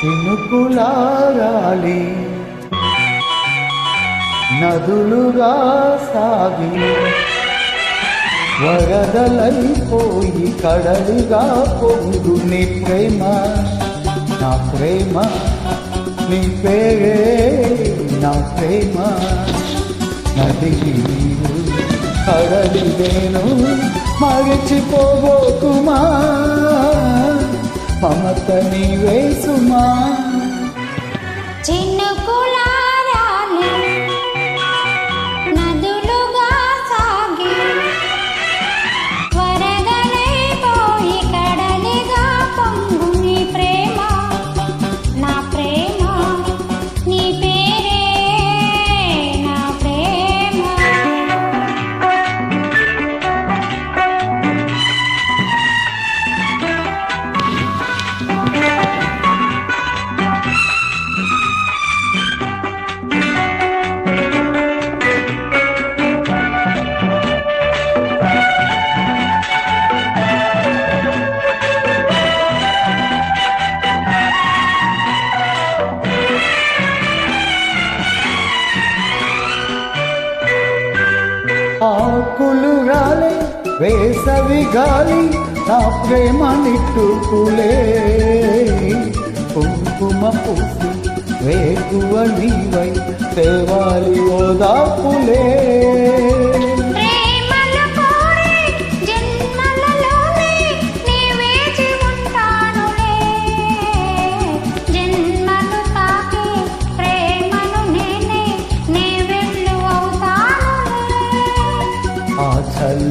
చినుకులారాలి. నదులుగా సాగి వరదలైపోయి కడలుగా పొంగు నీ ప్రేమ నా ప్రేమ నీ పేరే నా ప్రేమ. నది నీరు కడలి నేను మరిచిపోబోకుమా మమత నీవే ఆకులు రాలే వేసవి గాలి నా ప్రేమ నిట్టుకులే కుంకుమ పూసి వేకువ నీవై తేవాలి ఓదాపులే.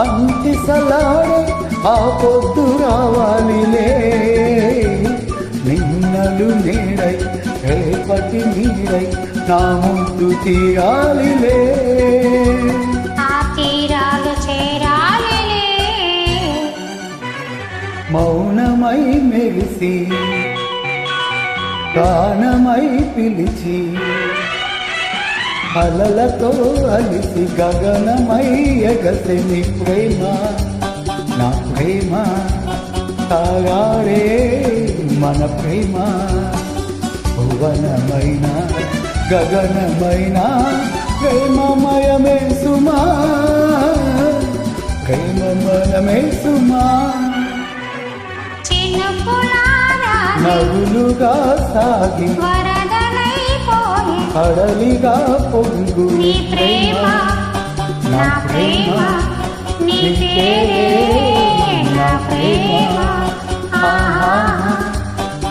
అంటి సలాడే ఆ పొద్దు రావాలిలే నిన్నలు నీడై రేపటి నీడై నా ముందు తీరాలిలే మౌనమై మెరిసి గానమై పిలిచి అలలతో అలిసి గగనమై ఎగసి నీ ప్రేమ నా ప్రేమ. తాగారే మన ప్రేమ. భువనమైన గగనమైన ప్రేమమయమే సుమా ప్రేమమయమే సుమా చినుకులారాని నదులుగా సాగి అడలిగా పొంగు ప్రేమ నా ప్రేమ నీ పేరే నా ప్రేమ. ఆహా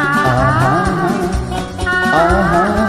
ఆహా. ఆహా.